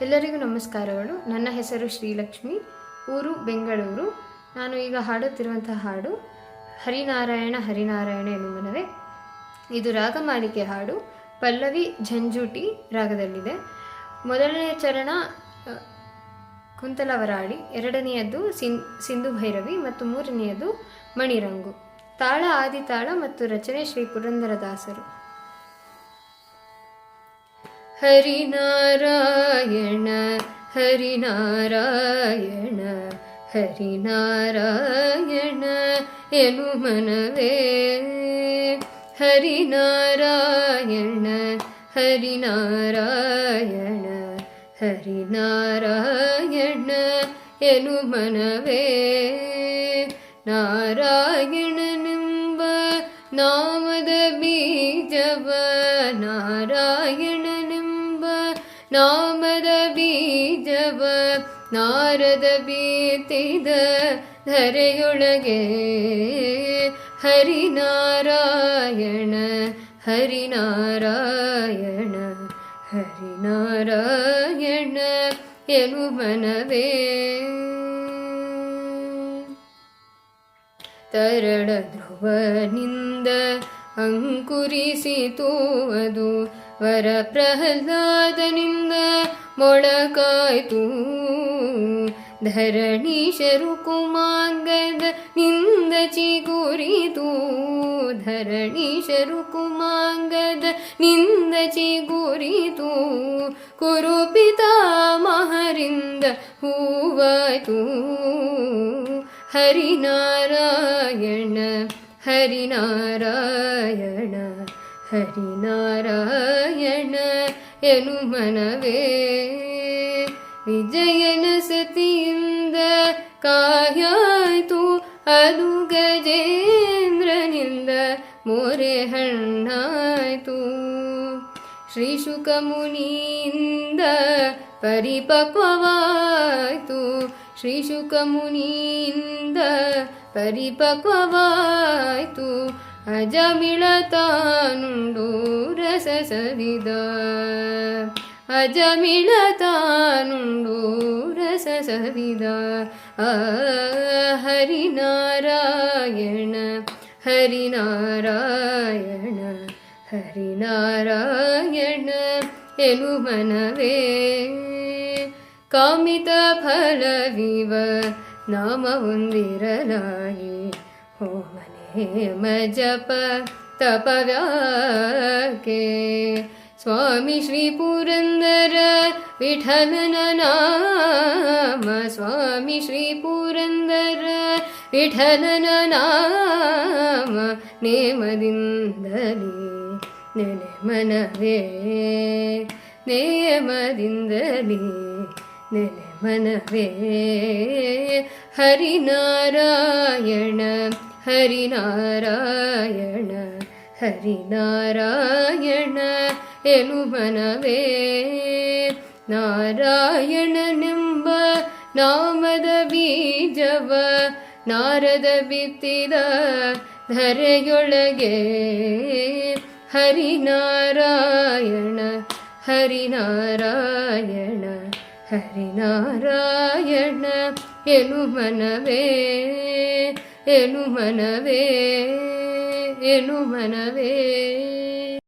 ಎಲ್ಲರಿಗೂ ನಮಸ್ಕಾರಗಳು. ನನ್ನ ಹೆಸರು ಶ್ರೀಲಕ್ಷ್ಮಿ, ಊರು ಬೆಂಗಳೂರು. ನಾನು ಈಗ ಹಾಡುತ್ತಿರುವಂತಹ ಹಾಡು ಹರಿನಾರಾಯಣ ಹರಿನಾರಾಯಣ ಎನ್ನುವನವೇ ಇದು ರಾಗಮಾಲಿಕೆ ಹಾಡು. ಪಲ್ಲವಿ ಝಂಜೂಟಿ ರಾಗದಲ್ಲಿದೆ. ಮೊದಲನೆಯ ಚರಣ ಕುಂತಲವರಾಡಿ ಕುಂತಲವರಾಳಿ. ಎರಡನೆಯದ್ದು ಸಿನ್ ಸಿಂಧು ಭೈರವಿ ಮತ್ತು ಮೂರನೆಯದು ಮಣಿರಂಗು. ತಾಳ, ಆದಿತಾಳ ಮತ್ತು ರಚನೆ ಶ್ರೀ ಪುರಂದರದಾಸರು. ഹരിനാരായണ ഹരിനാരായണ ഹരിനാരായണ എനു മനവേ. ഹരിനാരായണ ഹരിനാരായണ ഹരിനാരായണ എനു മനവേ. നാരായണനെമ്പ നാമദ ബീ ನಾರದ ಬೀತಿದ ಧರೆಯೊಳಗೆ ಹರಿನಾರಾಯಣ ಹರಿನಾರಾಯಣ ಹರಿನಾರಾಯಣ ಎನು ಮನವೇ. ತರಳ ಧ್ರುವನಿಂದ ಅಂಕುರಿಸಿತು ಅದು ವರ ಪ್ರಹ್ಲಾದನಿಂದ ಮೊಳಕಾಯ್ತು. ಧರಣಿ ಕುಮಾಂಗದ ನಿಂದ ಚಿಗುರಿತು. ಧರಣೀಶರು ಕುಮಾಂಗದ ನಿಂದ ಚಿಗುರಿತು. ಕುರುಪಿತ ಮಹರಿಂದ ಹೂವಾಯ್ತು. ಹರಿನಾರಾಯಣ ಹರಿನಾರಾಯಣ ಹರಿನಾರಾಯಣ ಎನು ಮನವೇ ವಿಜಯನ ಸತಿಯಿಂದ ಕಾಯಾಯ್ತು ಅದು ಗಜೇಂದ್ರನಿಂದ ಮೋರೆ ಹಣ್ಣಾಯ್ತು ಶ್ರೀ ಶುಕ ಮುನಿಯಿಂದ ಪರಿಪಕ್ವವಾಯ್ತು ಶ್ರೀ ಪರಿಪಕ್ವವಾಯಿತು. ಮುನಿಯಿಂದ ಪರಿಪಕ್ವವಾಯ್ತು ಅಜಮಿಳ ತಾನುಂಡು ರಸ ಸವಿದ ಅಜಮಿಳ ತಾನುಂಡು ರಸ ಸವಿದ ಹರಿನಾರಾಯಣ ಹರಿನಾರಾಯಣ ಹರಿನಾರಾಯಣ ಎನು ಮನವೇ. कमितफलीव नाम मन्दिरनायि हो ने म जप तपव्याके। स्वामी श्री पुरन्दर विठलननाम स्वामी श्री पुरन्दर विठलननाम नेमदिन्दली नेमनवे नेमदिन्दली। ನಾಮ ನೇಮದಿಂದಲೇ ನೆನೆ ಮನವೇ ನೇಮದಿಂದಲೇ ನೆನೆ ಮನವೇ ಹರಿನಾರಾಯಣ ಹರಿನಾರಾಯಣ ಹರಿನಾರಾಯಣ ಎನು ಮನವೇ ನಾರಾಯಣನೆಂಬ ನಾಮದ ಬೀಜವ ನಾರದ ಬಿತ್ತಿದ ಧರೆಯೊಳಗೆ ಹರಿನಾರಾಯಣ ಹರಿನಾರಾಯಣ ಹರಿನಾರಾಯಣ ಎನು ಮನವೇ ಎನು ಮನವೇ ಎನು ಮನವೇ